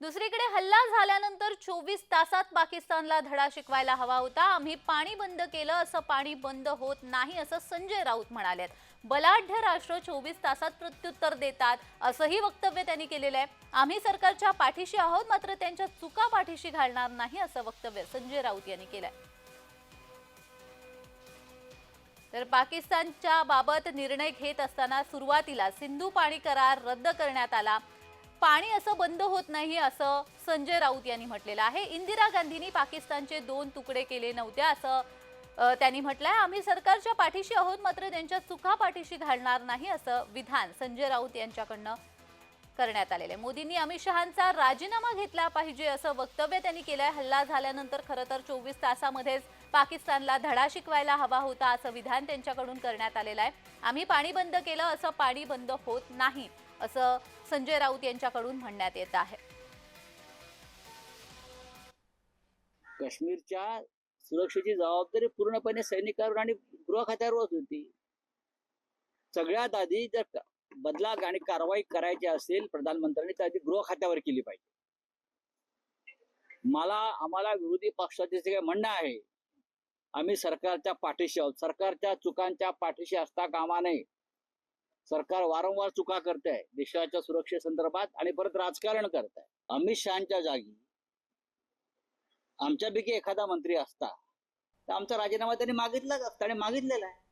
दुसरीकडे हल्ला झाल्यानंतर चोवीस तासात पाकिस्तानला धडा शिकवायला हवा होता. आम्ही पाणी बंद केलं असं पाणी बंद होत नाही असं संजय राऊत म्हणाले बलाढ्य राष्ट्र चोवीस तासात प्रत्युत्तर देतात असंही वक्तव्य त्यांनी केलेलं आहे. आम्ही सरकारच्या पाठीशी आहोत मात्र त्यांच्या चुका पाठीशी घालणार नाही असं वक्तव्य संजय राऊत यांनी केलंय. तर पाकिस्तानच्या बाबत निर्णय घेत असताना सुरुवातीला सिंधू पाणी करार रद्द करण्यात आला. पाणी असं बंद होत नाही असं संजय राऊत यांनी म्हटलेलं आहे. इंदिरा गांधींनी पाकिस्तानचे दोन तुकडे केले नव्हते असं त्यांनी म्हटलंय. आम्ही सरकारच्या पाठीशी आहोत मात्र त्यांच्या चुका पाठीशी घालणार नाही असं विधान संजय राऊत यांच्याकडनं करण्यात आलेलं आहे. मोदींनी अमित शहांचा राजीनामा घेतला पाहिजे असं वक्तव्य त्यांनी केलंय. हल्ला झाल्यानंतर खरं तर चोवीस तासामध्येच पाकिस्तानला धडा शिकवायला हवा होता असं विधान त्यांच्याकडून करण्यात आलेलं आहे. आम्ही पाणी बंद केलं असं पाणी बंद होत नाही. असं संजय राऊत यांच्याकडून म्हणण्यात येत आहे. काश्मीरच्या सुरक्षेची जबाबदारी पूर्णपणे सैनिकांवर आणि गृह खात्यावरच होती. सगळ्यात आधी जर बदला आणि कारवाई करायची असेल प्रधानमंत्र्यांनी तर आधी गृह खात्यावर केली पाहिजे. मला आम्हाला विरोधी पक्षाचे जे काही म्हणणं आहे आम्ही सरकारच्या पाठीशी आहोत. सरकारच्या चुकांच्या पाठीशी असता कामा नये. सरकार वारंवार चुका करत आहे देशाच्या सुरक्षेसंदर्भात आणि परत राजकारण करत आहे अमित शहाच्या जागी आमच्यापैकी एखादा मंत्री असता तर आमचा राजीनामा त्यांनी मागितलाच असता आणि मागितलेला आहे.